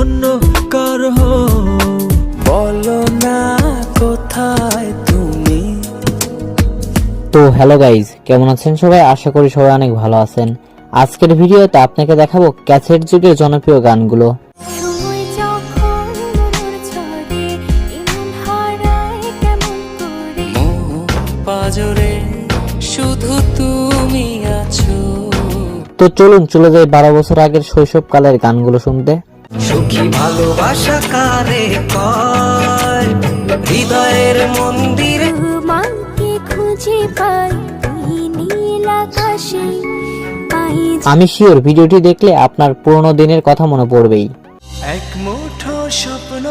ধন্য কার বলো না কোথায় তুমি? তো হ্যালো গাইজ কেমন আছেন সবাই? আশা করি সবাই অনেক ভালো আছেন। আজকের ভিডিওতে আপনাকে দেখাবো ক্যাসেট যুগের জনপ্রিয় গানগুলো। পাজরে শুধু তুমি আছো। তো চলুন চলে যাই বারো বছর আগের শৈশবকালের গানগুলো শুনতে। সুখী ভালোবাসা কারে কয়? হৃদয়ের মন্দিরে তোমাকে খুঁজে পাই নীল আকাশে। আমি শিওর ভিডিওটি দেখলে আপনার পুরোনো দিনের কথা মনে পড়বেই। এক মুঠো স্বপ্ন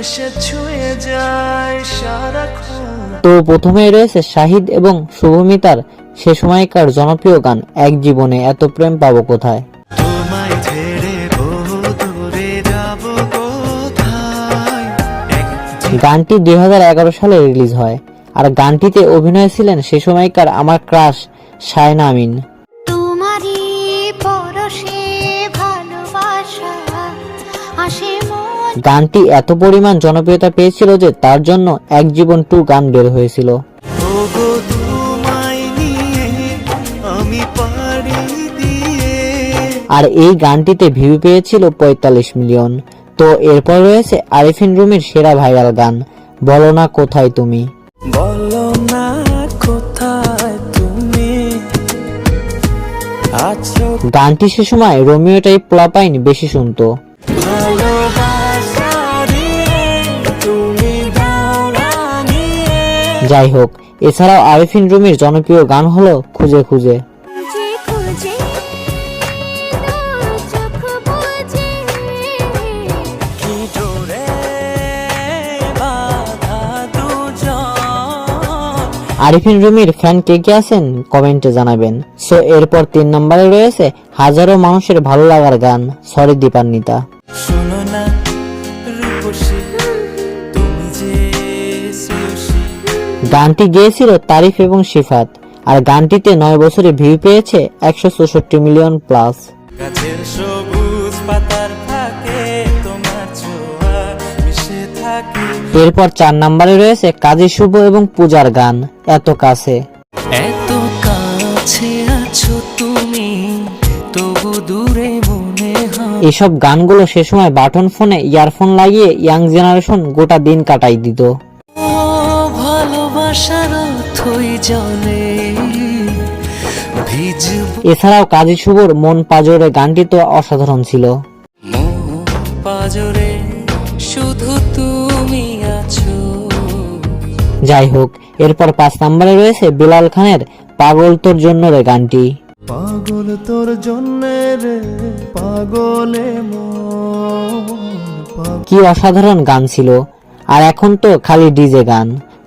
এসে ছুঁয়ে যায় সারাক্ষণ। তো প্রথমেই রয়েছে শাহিদ এবং শুভমিতার সে সময়কার জনপ্রিয় গান এক জীবনে এত প্রেম পাবো কোথায়? গানটি দুই হাজার এগারো সালে রিলিজ হয়। আর গানটিতে অভিনয় ছিলেন সে সময়কার আমার ক্রাশ শায়না আমিন। তোমারই পরশে ভালোবাসা আসে গানটি এত পরিমাণ জনপ্রিয়তা পেয়েছিল যে তার জন্য এক জীবন টু গান বের হয়েছিল। আর এই গানটিতে ভিউ পেয়েছিল পঁয়তাল্লিশ মিলিয়ন তো এরপর রয়েছে আরিফিন রুমির সেরা ভাইরাল গান বলো না কোথায় তুমি। বলো না কোথায় তুমি। গানটি সে সময় রোমিও টাইপ পোলাপাইন বেশি শুনতো। যাই হোক এছাড়াও আরিফিন রুমির জনপ্রিয় গান হলো খুঁজে খুঁজে। আরিফিন রুমির ফ্যান কে কে আছেন কমেন্টে জানাবেন। সো এরপর তিন নম্বরে রয়েছে হাজারো মানুষের ভালো লাগার গান। সরি দীপান্বিতা। শোনো না তুমি যে গানটি গেয়েছিল তারিফ এবং শিফাত আর গানটিতে নয় বছরে ভিউ পেয়েছে একশো চৌষট্টি মিলিয়ন প্লাস সবুজ পাতার ফাঁকে তোমার ছোঁয়া মিশে থাকে। এরপর চার নম্বরে রয়েছে কাজী শুভ এবং পূজার গান। এত কাছে। এত কাছে আছো তুমি তবু দূরে মনে এসব গানগুলো সে সময় বাটন ফোনে ইয়ারফোন লাগিয়ে ইয়াং জেনারেশন গোটা দিন কাটাই দিত। ভালোবাসার থই জলে এছাড়াও কাজী শুভর মন পাজরে গানটি তো অসাধারণ ছিল। পাজরে যাই হোক এরপর পাঁচ নম্বরে রয়েছে বিলাল খানের পাগল তোর জন্য রে গানটি। পাগল তোর জন্য রে পাগলে মন কি অসাধারণ গান ছিল। আর এখন তো খালি ডিজে গান।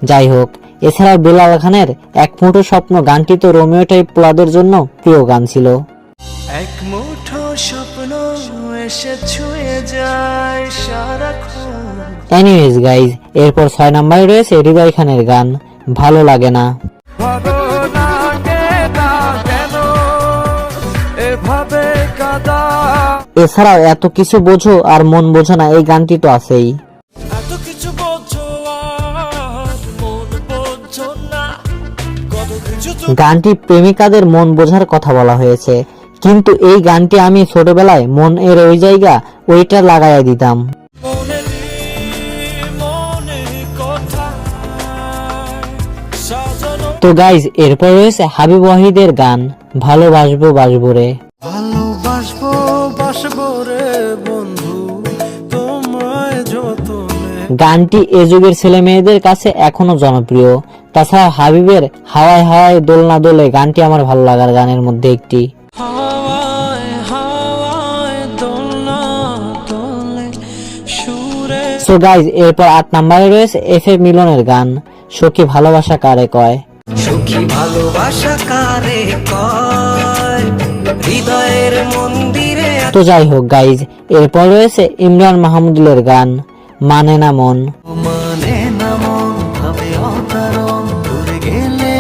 যাই হোক এছাড়াও বিলাল খানের এক মুঠো স্বপ্ন গানটি তো রোমিও টাইপ পোলাদের জন্য প্রিয় গান ছিল। এক মুঠো স্বপ্ন এসে ছুঁয়ে যায় সারাক্ষণ। এনিওয়েজ গাইজ এরপর ছয় নম্বরে রয়েছে হৃদয় খানের গান। ভালো লাগে না। এভাবে কাদা? এছাড়াও এত কিছু বোঝো আর মন বোঝো না এই গানটি তো আছেই। এত কিছু বোঝো আর মন বোঝো না। কত কিছু গানটি প্রেমিকাদের মন বোঝার কথা বলা হয়েছে। কিন্তু এই গানটি আমি ছোটবেলায় মন এর ওই জায়গা ওইটা লাগাইয়া দিতাম। তো গাইজ এরপর রয়েছে হাবিব ওয়াহিদের গান ভালোবাসবো বাসবো রে। ভালোবাসবো বাসবো রে বন্ধু তোমায় যতনে। গানটি এ যুগের ছেলে মেয়েদের কাছে এখনও জনপ্রিয়। তাছাড়া হাবিবের হাওয়ায় হাওয়ায় দোলনা দোলে গানটি আমার ভালো লাগার গানের মধ্যে একটি। সো গাইজ এরপর আট নম্বরে রয়েছে এফ এ মিলনের গান। সখী ভালোবাসা কারে কয়? সুখী ভালোবাসা কারে কয়? হৃদয়ের মন্দিরে তো যাই হোক গাইজ এরপর রয়েছে ইমরান মাহমুদুলের গান মানে না মন। মানে না মন ভাবে অকারণ দূরে গেলে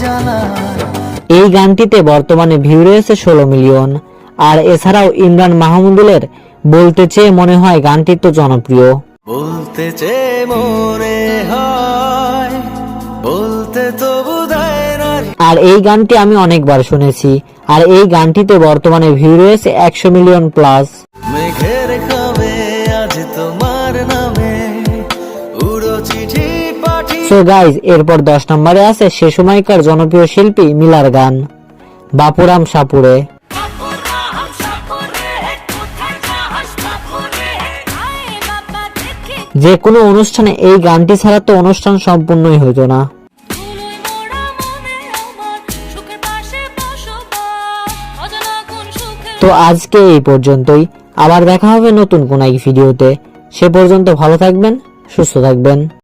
জ্বালা। এই গানটিতে বর্তমানে ভিউ রয়েছে ষোলো মিলিয়ন। আর এছাড়াও ইমরান মাহমুদুলের বলতে চেয়ে মনে হয় গানটি তো জনপ্রিয়। বলতে চেয়ে মনে হয় বলতে তো না আর এই গানটি আমি অনেকবার শুনেছি আর এই গানটিতে বর্তমানে ভিউ রয়েছে একশো মিলিয়ন প্লাস। মেঘের খাবে আজ তোমার নামে উড়ো চিঠি সো গাইজ এরপর দশ নম্বরে আছে সে সময়কার জনপ্রিয় শিল্পী মিলার গান বাপুরাম সাপুরে। যে কোনো অনুষ্ঠানে এই গানটি ছাড়া তো অনুষ্ঠান সম্পূর্ণই হতো না। তো আজকে এই পর্যন্তই। আবার দেখা হবে নতুন কোন এক ভিডিওতে। সে পর্যন্ত ভালো থাকবেন সুস্থ থাকবেন।